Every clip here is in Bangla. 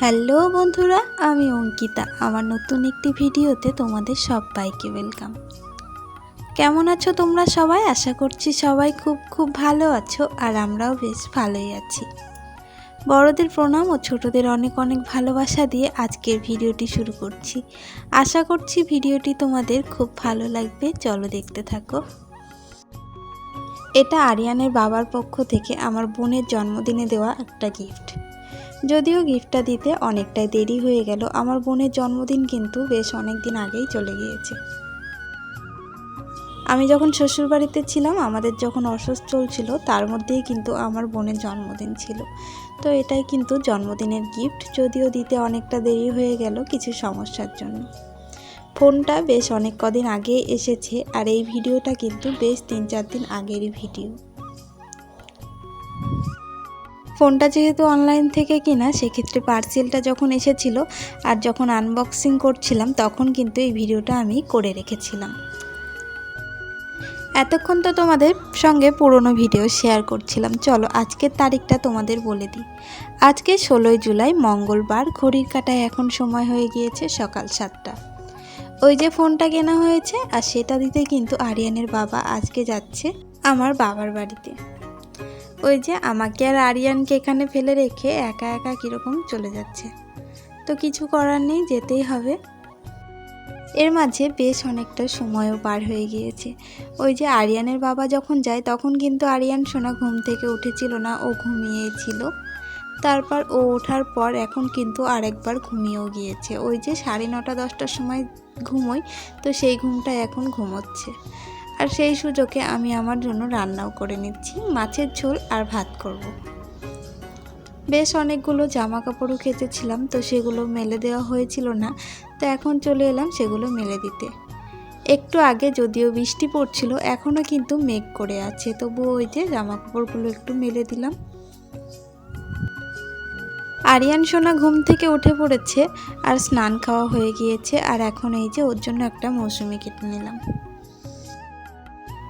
হ্যালো বন্ধুরা, আমি অঙ্কিতা। আমার নতুন একটি ভিডিওতে তোমাদের সবাইকে ওয়েলকাম কেমন আছো তোমরা সবাই? আশা করছি সবাই খুব খুব ভালো আছো আর আমরাও বেশ ভালোই আছি। বড়দের প্রণাম ও ছোটদের অনেক অনেক ভালোবাসা দিয়ে আজকের ভিডিওটি শুরু করছি। আশা করছি ভিডিওটি তোমাদের খুব ভালো লাগবে। চলো দেখতে থাকো। এটা আরিয়ানের বাবার পক্ষ থেকে আমার বোনের জন্মদিনে দেওয়া একটা গিফট যদিও গিফটটা দিতে অনেকটাই দেরি হয়ে গেল, আমার বোনের জন্মদিন কিন্তু বেশ অনেক দিন আগেই চলে গিয়েছে। আমি যখন শ্বশুরবাড়িতে ছিলাম, আমাদের যখন অসুস্থ চলছিল, তার মধ্যেই কিন্তু আমার বোনের জন্মদিন ছিল। তো এটাই কিন্তু জন্মদিনের গিফট, যদিও দিতে অনেকটা দেরি হয়ে গেল কিছু সমস্যার জন্য। ফোনটা বেশ অনেক কদিন আগে এসেছে, আর এই ভিডিওটা কিন্তু বেশ তিন চার দিন আগেরই ভিডিও। ফোনটা যেহেতু অনলাইন থেকে কিনা, সেক্ষেত্রে পার্সেলটা যখন এসেছিল আর যখন আনবক্সিং করছিলাম, তখন কিন্তু এই ভিডিওটা আমি করে রেখেছিলাম। এতক্ষণ তো তোমাদের সঙ্গে পুরনো ভিডিও শেয়ার করছিলাম। চলো, আজকের তারিখটা তোমাদের বলে দিই। আজকে ষোলোই জুলাই, মঙ্গলবার, ঘড়ির কাটায় এখন সময় হয়ে গিয়েছে সকাল সাতটা। ওই যে ফোনটা কেনা হয়েছে, আর সেটা দিতে কিন্তু আরিয়ানের বাবা আজকে যাচ্ছে আমার বাবার বাড়িতে। ওই যে আমাকে আর আরিয়ানকে এখানে ফেলে রেখে একা একা কীরকম চলে যাচ্ছে। তো কিছু করার নেই, যেতেই হবে। এর মাঝে বেশ অনেকটা সময়ও পার হয়ে গিয়েছে। ওই যে আরিয়ানের বাবা যখন যায়, তখন কিন্তু আরিয়ান সোনা ঘুম থেকে উঠেছিল না, ও ঘুমিয়েছিল। তারপর ও ওঠার পর এখন কিন্তু আরেকবার ঘুমিয়েও গিয়েছে। ওই যে সাড়ে নটা, দশটার সময় ঘুমোই তো সেই ঘুমটা এখন ঘুমোচ্ছে। আর সেই সুযোগে আমি আমার জন্য রান্নাও করে নিচ্ছি, মাছের ঝোল আর ভাত করব। বেশ অনেকগুলো জামা কাপড়ও কেচেছিলাম, তো সেগুলো মেলে দেওয়া হয়েছিল না, তো এখন চলে এলাম সেগুলো মেলে দিতে। একটু আগে যদিও বৃষ্টি পড়ছিল, এখনও কিন্তু মেঘ করে আছে, তবুও ওই যে জামা কাপড়গুলো একটু মেলে দিলাম। আরিয়ান সোনা ঘুম থেকে উঠে পড়েছে আর স্নান খাওয়া হয়ে গিয়েছে, আর এখন এই যে ওর জন্য একটা মৌসুমি কেটে নিলাম।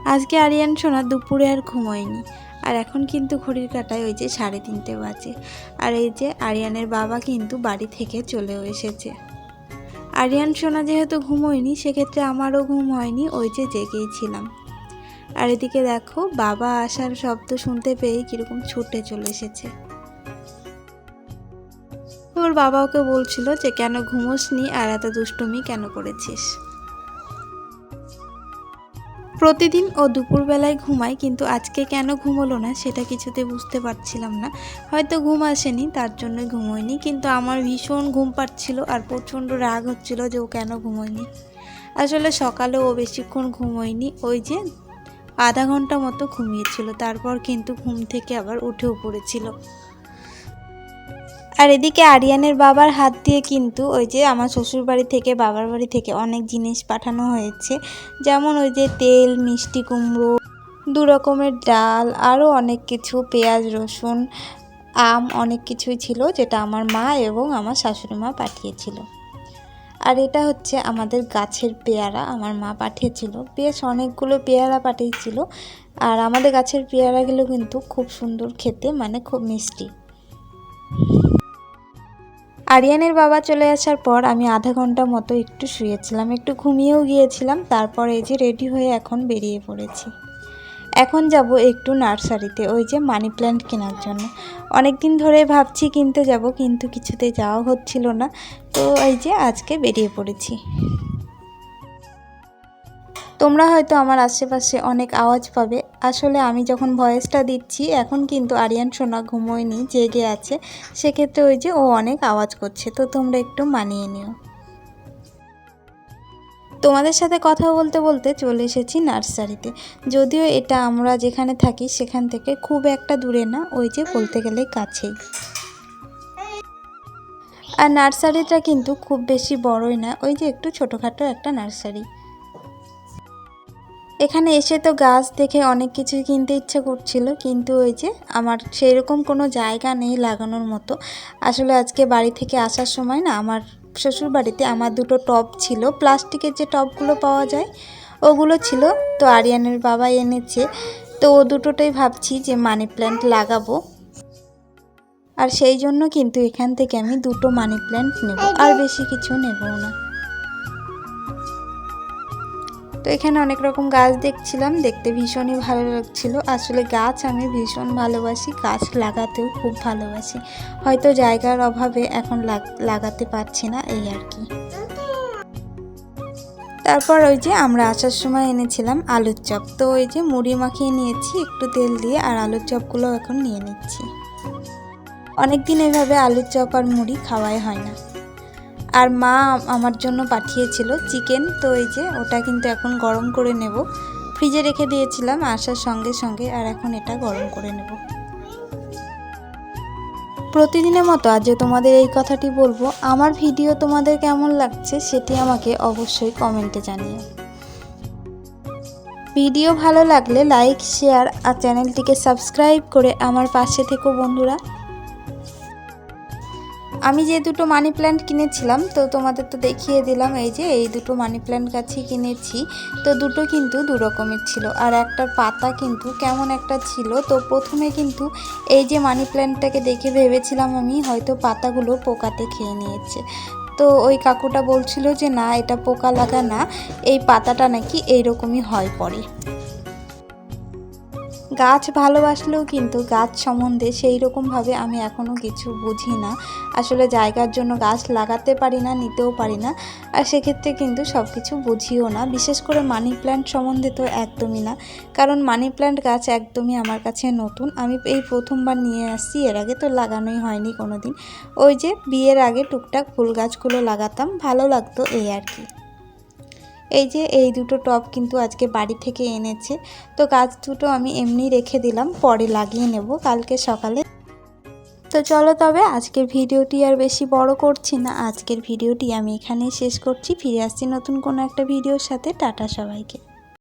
আজকে আরিয়ান সোনা দুপুরে আর ঘুমোয়নি। আর এখন কিন্তু ঘড়ির কাটায় ওই যে সাড়ে তিনটে বাজে। আর এই যে আরিয়ানের বাবা কিন্তু বাড়ি থেকে চলেও এসেছে। আরিয়ান সোনা যেহেতু ঘুমোয়নি, সেক্ষেত্রে আমারও ঘুম হয়নি, ওই যে জেগেই ছিলাম। আর এদিকে দেখো, বাবা আসার শব্দ শুনতে পেয়েই কীরকম ছুটে চলে এসেছে। ওর বাবা ওকে বলছিল যে, কেন ঘুমোসনি আর এত দুষ্টুমি কেন করেছিস? প্রতিদিন ও দুপুরবেলায় ঘুমায় কিন্তু আজকে কেন ঘুমোলো না সেটা কিছুতে বুঝতে পারছিলাম না। হয়তো ঘুম আসেনি, তার জন্যই ঘুমোয়নি কিন্তু আমার ভীষণ ঘুম পাচ্ছিল আর প্রচণ্ড রাগ হচ্ছিল যে ও কেন ঘুমোয়নি আসলে সকালে ও বেশিক্ষণ ঘুমোয়নি ওই যে আধা ঘণ্টা মতো ঘুমিয়েছিল, তারপর কিন্তু ঘুম থেকে আবার উঠেও পড়েছিল। আর এদিকে আরিয়ানের বাবার হাত দিয়ে কিন্তু ওই যে আমার শ্বশুর বাড়ি থেকে, বাবার বাড়ি থেকে অনেক জিনিস পাঠানো হয়েছে। যেমন ওই যে তেল, মিষ্টি কুমড়ো, দু রকমের ডাল, আরও অনেক কিছু, পেঁয়াজ, রসুন, আম অনেক কিছুই ছিল যেটা আমার মা এবং আমার শাশুড়ি মা পাঠিয়েছিল। আর এটা হচ্ছে আমাদের গাছের পেয়ারা, আমার মা পাঠিয়েছিল। বেশ অনেকগুলো পেয়ারা পাঠিয়েছিল। আর আমাদের গাছের পেয়ারাগুলো কিন্তু খুব সুন্দর খেতে মানে খুব মিষ্টি। আরিয়ানের বাবা চলে আসার পর আমি আধা ঘণ্টা মতো একটু শুয়েছিলাম, একটু ঘুমিয়েও গিয়েছিলাম, তারপর এই যে রেডি হয়ে এখন বেরিয়ে পড়েছি। এখন যাব একটু নার্সারিতে, ওই যে মানি প্ল্যান্ট কেনার জন্য। অনেক দিন ধরে ভাবছি কিনতে যাব, কিন্তু কিছুতে যাওয়া হচ্ছিল না, তো এই যে আজকে বেরিয়ে পড়েছি। তোমরা হয়তো আমার আশেপাশে অনেক আওয়াজ পাবে আসলে আমি যখন ভয়েসটা দিচ্ছি, এখন কিন্তু আরিয়ান সোনা ঘুমোয়নি, জেগে আছে। সেক্ষেত্রে ওই যে ও অনেক আওয়াজ করছে, তো তোমরা একটু মানিয়ে নিও। তোমাদের সাথে কথা বলতে বলতে চলে এসেছি নার্সারিতে। যদিও এটা আমরা যেখানে থাকি, সেখান থেকে খুব একটা দূরে না, ওই যে বলতে গেলে কাছেই। আর নার্সারিটা কিন্তু খুব বেশি বড়ই না, ওই যে একটু ছোটোখাটো একটা নার্সারি। এখানে এসে তো গাছ দেখে অনেক কিছু কিনতে ইচ্ছা করছিল, কিন্তু ওই যে আমার সেরকম কোনো জায়গা নেই লাগানোর মতো। আসলে আজকে বাড়ি থেকে আসার সময় না আমার শ্বশুর বাড়িতে আমার দুটো টব ছিল, প্লাস্টিকের যে টবগুলো পাওয়া যায় ওগুলো ছিল, তো আরিয়ানের বাবা এনেছে, তো ও দুটোটাই ভাবছি যে মানি প্ল্যান্ট লাগাবো। আর সেই জন্য কিন্তু এখান থেকে আমি দুটো মানি প্ল্যান্ট নেব, আর বেশি কিছু নেব না। এখানে অনেক রকম গাছ দেখছিলাম, দেখতে ভীষণই ভালো লাগছিল। আসলে গাছ আমি ভীষণ ভালোবাসি, গাছ লাগাতেও খুব ভালোবাসি। হয়তো জায়গার অভাবে এখন লাগ- লাগাতে পারছি না, এই আর কি। তারপর ওই যে আমরা আসার সময় এনেছিলাম আলুর চপ। তো ওই যে মুড়ি মাখিয়ে নিয়েছি, একটু তেল দিয়ে, আর আলুর চপগুলো এখন নিয়ে নিচ্ছি। অনেক দিন এভাবে আলুর চপ আর মুড়ি খাওয়াই হয় না। আর মা আমার জন্য পাঠিয়েছিল চিকেন, তো এই যে ওটা কিন্তু এখন গরম করে নেব। ফ্রিজে রেখে দিয়েছিলাম, আসার সঙ্গে সঙ্গে, আর এখন এটা গরম করে নেব। প্রতিদিনের মতো আজও তোমাদের এই কথাটি বলব, আমার ভিডিও তোমাদের কেমন লাগছে সেটি আমাকে অবশ্যই কমেন্টে জানিও। ভিডিও ভালো লাগলে লাইক, শেয়ার আর চ্যানেলটিকে সাবস্ক্রাইব করে আমার পাশে থেকো বন্ধুরা। আমি যে দুটো মানি প্ল্যান্ট কিনেছিলাম, তো তোমাদের তো দেখিয়ে দিলাম এই যে এই দুটো মানি প্ল্যান্ট গাছই কিনেছি। তো দুটো কিন্তু দু রকমের ছিল। আর একটার পাতা কিন্তু কেমন একটা ছিল। তো প্রথমে কিন্তু এই যে মানি প্ল্যান্টটাকে দেখে ভেবেছিলাম আমি, হয়তো পাতাগুলো পোকাতে খেয়ে নিয়েছে। তো ওই কাকুটা বলছিল যে, না, এটা পোকা লাগা না। এই পাতাটা নাকি এইরকমই হয় পরে। গাছ ভালোবাসলেও কিন্তু গাছ সম্বন্ধে সেই রকমভাবে আমি এখনও কিছু বুঝি না। আসলে জায়গার জন্য গাছ লাগাতে পারি না, নিতেও পারি না। আর সেক্ষেত্রে কিন্তু সব কিছু বুঝিও না। বিশেষ করে মানি প্ল্যান্ট সম্বন্ধে তো একদমই না। কারণ মানি প্ল্যান্ট গাছ একদমই আমার কাছে নতুন। আমি এই প্রথমবার নিয়ে আসছি, এর আগে তো লাগানোই হয়নি কোনো দিন ওই যে বিয়ের আগে টুকটাক ফুল গাছগুলো লাগাতাম, ভালো লাগতো এই আর কি। এই যে এই দুটো টব কিন্তু আজকে বাড়ি থেকে এনেছে। তো গাছ দুটো আমি এমনি রেখে দিলাম, পরে লাগিয়ে নেব কালকে সকালে। তো চলো তবে আজকের ভিডিওটি আর বেশি বড় করছি না, আজকের ভিডিওটি আমি এখানেই শেষ করছি। ফিরে আসছি নতুন কোনো একটা ভিডিওর সাথে। টাটা সবাইকে।